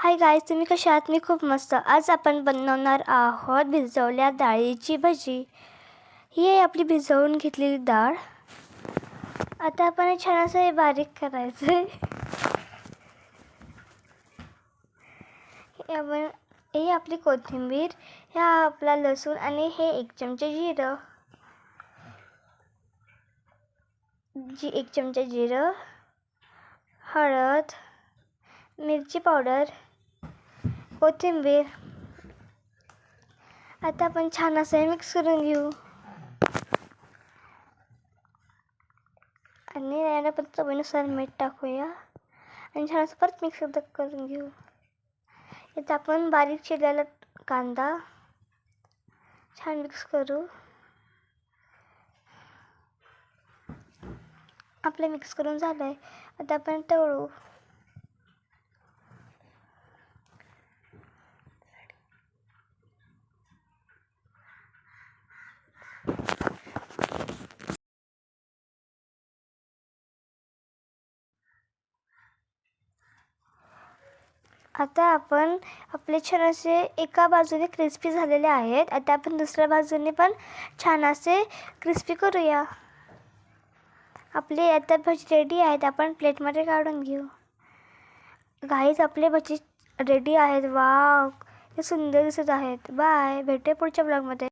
Hi guys तुम्ही कशा आहात? मी खूप मस्त. आज आपण बनवणार आहोत भिजवल्या डाळीची भजी. ही आहे आपली भिजवून घेतलेली डाळ. आता आपण छान असं हे बारीक करायचं आहे हे आपण हे आपली कोथिंबीर ह्या आपला लसूण आणि हे एक चमचे जिरं. जी एक चमचा जिरं हळद मिरची पावडर कोथिंबीर आता आपण छान असं हे मिक्स करून घेऊ. आणि याला आपण चवीनुसार मीठ टाकूया. आणि छान असं परत मिक्स करून घेऊ. इथं आपण बारीक चिरलेला कांदा छान मिक्स करू. आपलं मिक्स करून झालं आहे आता आपण तळू. आता आपण आपले छान असे एका बाजूने क्रिस्पी झालेले आहेत. आता आपण दुसऱ्या बाजूने पण छान असे क्रिस्पी करूया. आपले आता भजी रेडी आहेत. आपण प्लेटमध्ये काढून घेऊ. गाईज आपले भजी रेडी आहेत. वाव हे सुंदर दिसत आहेत. बाय भेटूया पुढच्या ब्लॉगमध्ये